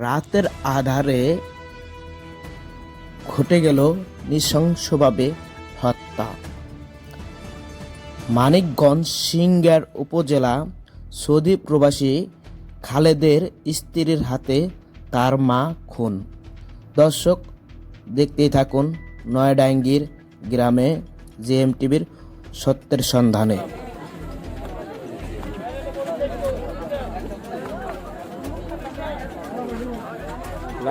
রাতের আধারে ঘটে গেল নৃশংসভাবে হত্যা। মানিকগঞ্জ সিংগার উপজেলা সৌদি প্রবাসী খালেদের স্ত্রীর হাতে তার মা খুন। দর্শক, দেখতেই থাকুন নয়ডাঙ্গির গ্রামে জেএম টিভির সত্যের সন্ধানে।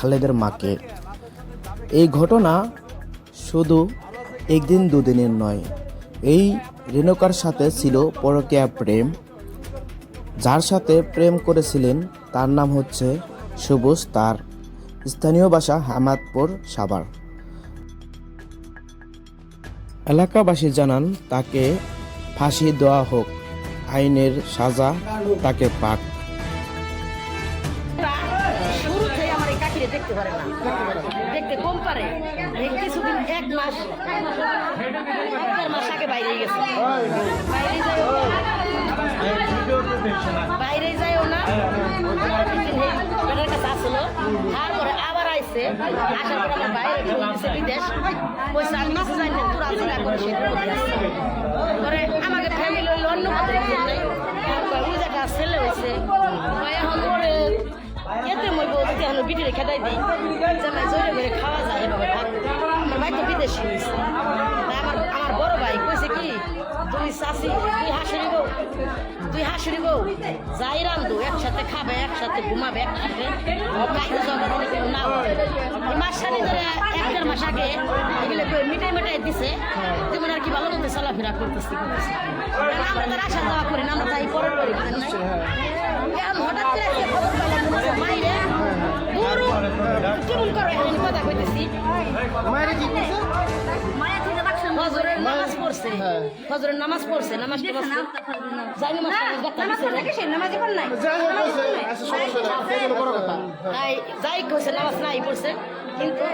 খালেদের মাকে। এই ঘটনা শুধু একদিন দুদিনের নয়, এই রেণুকার সাথে ছিল পরকীয়া প্রেম। যার সাথে প্রেম করেছিলেন, তার নাম হচ্ছে সবুজ তার। স্থানীয় ভাষা হামাদপুর সাভার। এলাকাবাসী জানান, তাকে ফাঁসি দেওয়া হোক, আইনের সাজা তাকে পাক। দেখতে পারে না। দেখতে কম পারে। এই কিছুদিন এক মাস এক মাস আগে বাইরে গেছে। বাইরে যাইও বাইরে যাইও না তারপরে আবার বিদেশ? করে আমাকে ফ্যামিলি অন্য জায়গা ছেলে হয়েছে এখন খেদাই দিই জামাই জোরে করে খাওয়া যায় এভাবে আমার ভাই তো বিদেশি আমার আমার বড় ভাই কইছে কি তুই শাশি তুই হাসিরি বউ তুই হাসিরি বউ যাই রান্ধু একসাথে খাবে একসাথে ঘুমাবে একসাথে না হয়। মাস সারি ধরে এক দেড় মাস আগে এগুলো মিটাই আর কি চলাফেরা করতেছি আমরা তো আসা যাওয়া করি না আমরা তাই পরের করি এখন হঠাৎ করে কেমন করে এখন কথা কইতেছি ফজরের নামাজ পড়ছে ফজরের নামাজ পড়ছে। নামাজ টামাজ যাই নামাজ নামাজ নাই। যাই কইছে নামাজ নাই পড়ছে। কিন্তু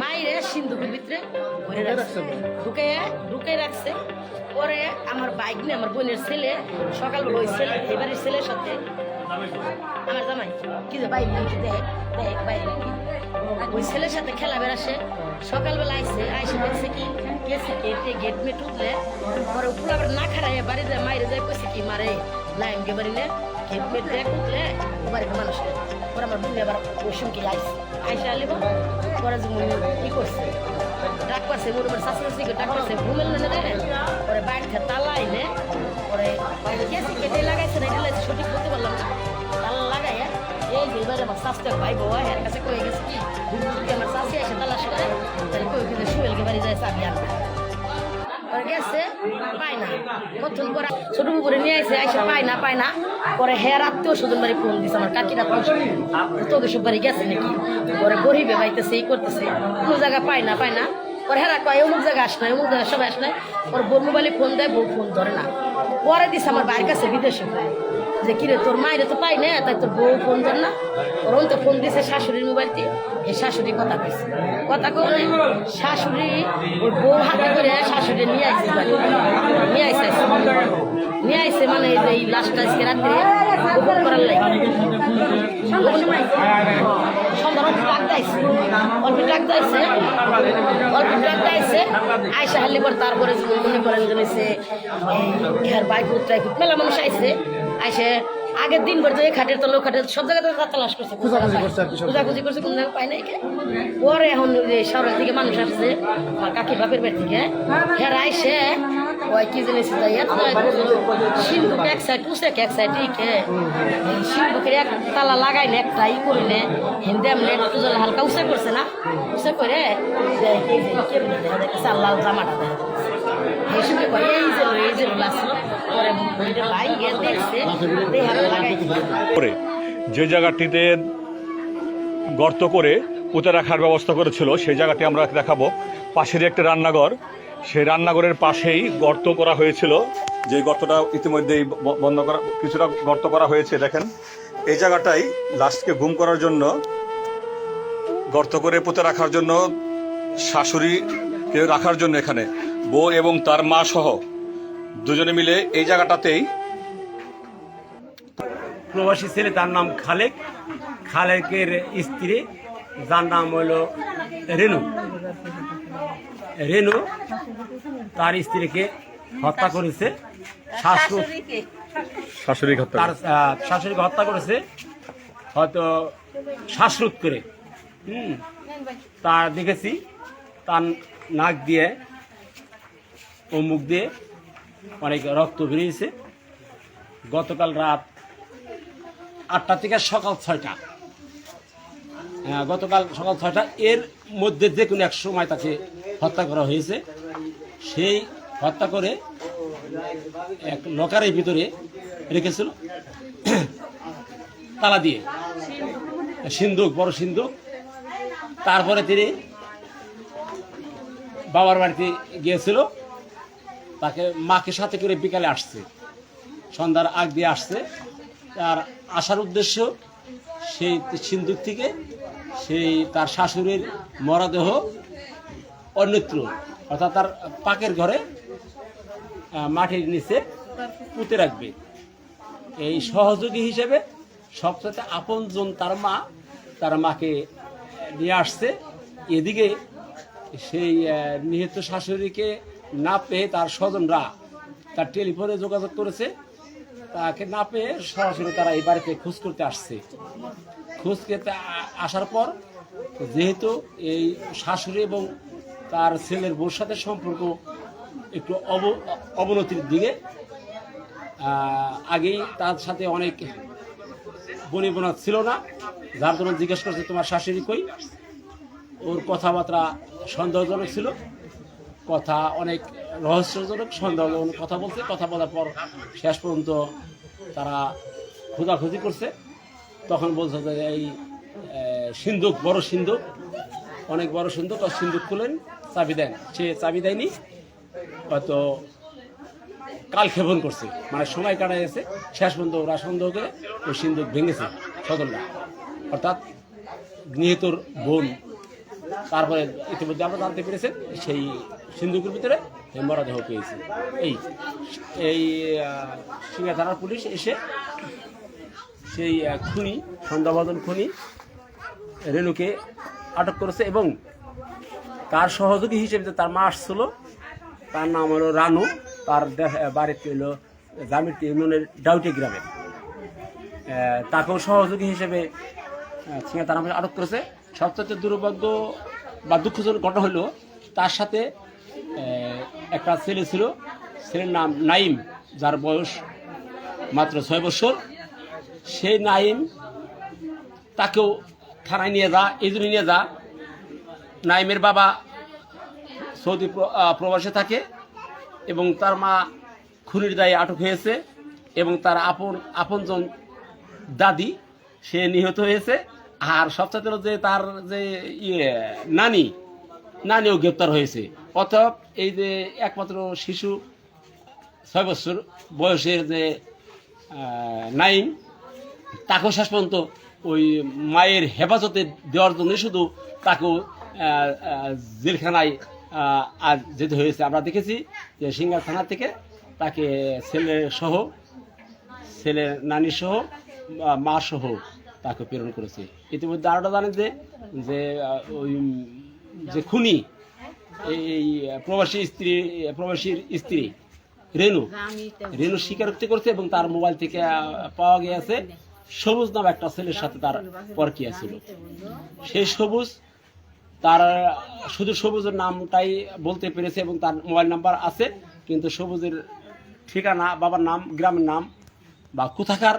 মাইরে সিন্ধুকের ভিতরে ভরে রাখছে। ঢুকে ঢুকে রাখছে। পরে আমার বাইক নিয়ে আমার বোনের ছেলে সকালবেলা ওই ছেলে এবারের ছেলের সাথে আমার জামাই কি যে বাইক নিয়ে দেখ দেখ বাইক নাকি ওই ছেলের সাথে খেলা বেড়াসে সকালবেলা আইসে আইসে দেখছে কি গেছে কেটে গেট মেট উঠলে পরে উপরে আবার না খারাই বাড়িতে মাইরে যায় কইছে কি মারে লাইম গে বাড়িলে গেট মেট দেখ উঠলে বাড়িতে মানুষ পরে আমার বুঝলে আবার ওষুধ কি আইসে আইসে আলিব পরে যে কি করছে ডাক পারছে মোর উপর শাশুড়ি শাশুড়ি ডাক পারছে ঘুমেল না? রে পরে বাইরে তালা আইলে পরে গেছে কেটে লাগাইছে না, এটা সঠিক করতে পারলাম না। তালা লাগাইয়া, এই যে এবারে আমার শাস্তি ভাই বাবা এর কাছে কয়ে গেছে কি আমার শাস্তি এসে তালাশ করে, তাহলে কই কিন্তু সুয়েলকে বাড়ি যায় চাবি আনবে? গেছে নিয়ে আসে পায় না, পায় পরে হেয়ার আত্মীয় স্বজন বাড়ি ফোন দিছে, আমার কাকিরা তোকে সব গেছে নাকি? পরে গরিবে বাইতেছে এই করতেছে, কোনো জায়গা পায় না পায় না। পরে হেরা কয়, অমুক জায়গা আস না অমুক জায়গায় সবাই আস না ওর বউ মোবাইলে ফোন দেয়, বউ ফোন ধরে না। পরে দিছে আমার বাইরের কাছে বিদেশে যে কিরে তোর মায়ের তো পাই না, তাই তোর বউ ফোন ধর না? ওর তো ফোন দিছে শাশুড়ির মোবাইল দিয়ে শাশুড়ি কথা কইছে। কথা কই শাশুড়ি ওর বউ হাতে করে শাশুড়ি নিয়ে বাড়ি। নিয়ে আইছে নিয়ে আইছে মানে এই লাস্টটা আজকে রাত্রে গোপন করার লাগে। সন্ধ্যা অল্প টাক দাইছে অল্প টাক দাইছে অল্প টাক দাইছে আইসা হালি পর তারপরে মনে করেন যে সে এর বাইক উত্তরাই মেলা মানুষ আইসে আইসে আগের দিন পর এই খাটের তলো খাটের সব জায়গাতে তালাশ করছে। খোঁজাখুঁজি করছে কোন জায়গায় পায় নাই কে। পরে এখন যে শহরের থেকে মানুষ আসছে আমার কাকি বাপের বাড়ি থেকে। হ্যাঁ আইসে ওই কি জিনিস সিন্ধুক এক সাইড উসে এক সাইড কে? সিন্ধুকের এক তালা লাগাই না একটা ই করিলে হিন্দে এমনি একটু জল হালকা উসে করছে না? উসে করে আল্লাহ জামাটা দেখা এই সঙ্গে করে এই যে এই যে আসলো পরে বইটা গিয়ে দেখছে লাগাই যে জায়গাটিতে গর্ত করে পুঁতে রাখার ব্যবস্থা করেছিল সেই জায়গাটি আমরা দেখাবো। পাশের একটি রান্নাঘর। সেই রান্নাঘরের পাশেই গর্ত করা হয়েছিল। যে গর্তটা ইতিমধ্যেই বন্ধ করা, কিছুটা গর্ত করা হয়েছে, দেখেন। এই জায়গাটাই লাস্টকে ঘুম করার জন্য, গর্ত করে পুঁতে রাখার জন্য, শাশুড়িকে রাখার জন্য এখানে। বউ এবং তার মা সহ দুজনে মিলে এই জায়গাটাতেই প্রবাসী ছেলে, তার নাম খালেক। খালেকের স্ত্রী, যার নাম হলো রেনু। রেনু তার স্ত্রীকে হত্যা করেছে শাশুড় তার শাশুড়িকে হত্যা করেছে হয়তো শ্বাসরোধ করে। হুম। তা দেখেছি তার নাক দিয়ে ও মুখ দিয়ে অনেক রক্ত বেরিয়েছে। গতকাল রাত আটটা থেকে সকাল ছয়টা। হ্যাঁ, গতকাল সকাল ছয়টা এর মধ্যে যে কোনো এক সময় তাকে হত্যা করা হয়েছে। সেই হত্যা করে এক লকারের ভিতরে রেখেছিল তালা দিয়ে। সিন্ধুক, বড় সিন্ধুক। তারপরে তিনি বাবার বাড়িতে গিয়েছিল। তাকে মাকে সাথে করে বিকালে আসছে। সন্ধ্যার আগ দিয়ে আসছে। তার আসার উদ্দেশ্য সেই সিন্ধুক থেকে সেই তার শাশুড়ির মরদেহ অন্যত্র। অর্থাৎ তার পাকের ঘরে মাটির নিচে পুঁতে রাখবে। এই সহযোগী হিসেবে সবচেয়ে আপনজন তার মা, তার মাকে নিয়ে আসছে। এদিকে সেই নিহত শাশুড়িকে না পেয়ে তার স্বজনরা তার টেলিফোনে যোগাযোগ করেছে। তাকে না পেয়ে সরাসরি তারা এই বাড়িতে খোঁজ করতে আসছে। খোঁজ করতে আসার পর যেহেতু এই শাশুড়ি এবং তার ছেলের বউর সাথে সম্পর্ক একটু অব- অবনতির দিকে আগেই তার সাথে অনেক বনি বোনা ছিল না, যার জন্য জিজ্ঞেস করছে, তোমার শাশুড়ি কই? ওর কথাবার্তা সন্দেহজনক ছিল। কথা অনেক রহস্যজনক, সন্দেহজনক কথা বলছে। কথা বলার পর শেষ পর্যন্ত তারা খোঁজাখুঁজি করছে। তখন বলছে যে, এই সিন্ধুক, বড় সিন্ধুক, অনেক বড় সিন্ধুক, আর সিন্ধুক খুলেন। চাবি দেন। সে চাবি দেয়নি, হয়তো কাল ক্ষেপণ করছে। মানে সময় কাটা গেছে, শেষ পর্যন্ত ওরা সন্দেহ করে ওই সিন্ধুক ভেঙেছে সদরটা অর্থাৎ নিহতর বোন, তারপরে ইতিমধ্যে আমরা জানতে পেরেছেন, সেই সিন্ধুকের ভিতরে মরদেহ পেয়েছে। এই এই সিঙ্গা থানার পুলিশ এসে সেই খুনি সন্ধ্যাবদন খুনি, রেণুকে আটক করেছে এবং তার সহযোগী হিসেবে তার মা আসছিল। তার নাম হলো রানু। তার বাড়িতে হলো জামির ইউনিয়নের ডাউটি গ্রামে। তাকেও সহযোগী হিসেবে সিংহা তার আটক করেছে। সবচেয়ে দুর্ভাগ্য বা দুঃখজনক ঘটনা হলো, তার সাথে একটা ছেলে ছিল। ছেলের নাম নাইম, যার বয়স মাত্র ছয় বছর। সেই নাইম তাকেও থানায় নিয়ে যা, এই জন্য নিয়ে যা। নাইমের বাবা সৌদি প্রবাসে থাকে এবং তার মা খুনির দায়ে আটক হয়েছে এবং তার আপন, আপনজন দাদি, সে নিহত হয়েছে। আর সবচেয়ে যে তার যে ইয়ে নানি, নানিও গ্রেপ্তার হয়েছে। অতএব এই যে একমাত্র শিশু ছয় বছর বয়সের যে নাইম, তাকেও শেষ পর্যন্ত ওই মায়ের হেফাজতে দেওয়ার জন্য শুধু তাকেও জেলখানায় আজ যেতে হয়েছে, আমরা দেখেছি যে সিঙ্গার থানা থেকে তাকে ছেলে সহ ছেলের নানি সহ মা সহ তাকে প্রেরণ করেছে। ইতিমধ্যে আরোটা জানেন যে যে ওই, যে খুনি, এই প্রবাসী স্ত্রী প্রবাসীর স্ত্রী, রেনু। রেনু স্বীকারোক্তি করছে এবং তার মোবাইল থেকে পাওয়া গিয়েছে সবুজ নাম একটা ছেলের সাথে তার পরকিয়া ছিল। সেই সবুজ তার শুধু সবুজের নামটাই বলতে পেরেছে এবং তার মোবাইল নাম্বার আছে কিন্তু সবুজের ঠিকানা বাবার নাম গ্রামের নাম বা কোথাকার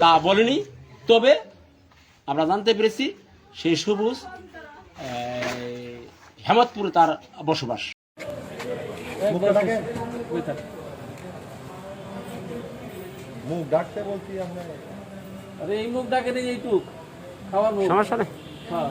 তা বলেনি। তবে আমরা জানতে পেরেছি সেই সবুজ হেমতপুরে তার বসবাস। মুখ ডাকতে বলছি আরে এই মুখ ডাকে নেই এইটুক। খাওয়ার সমস্যা নেই। হ্যাঁ।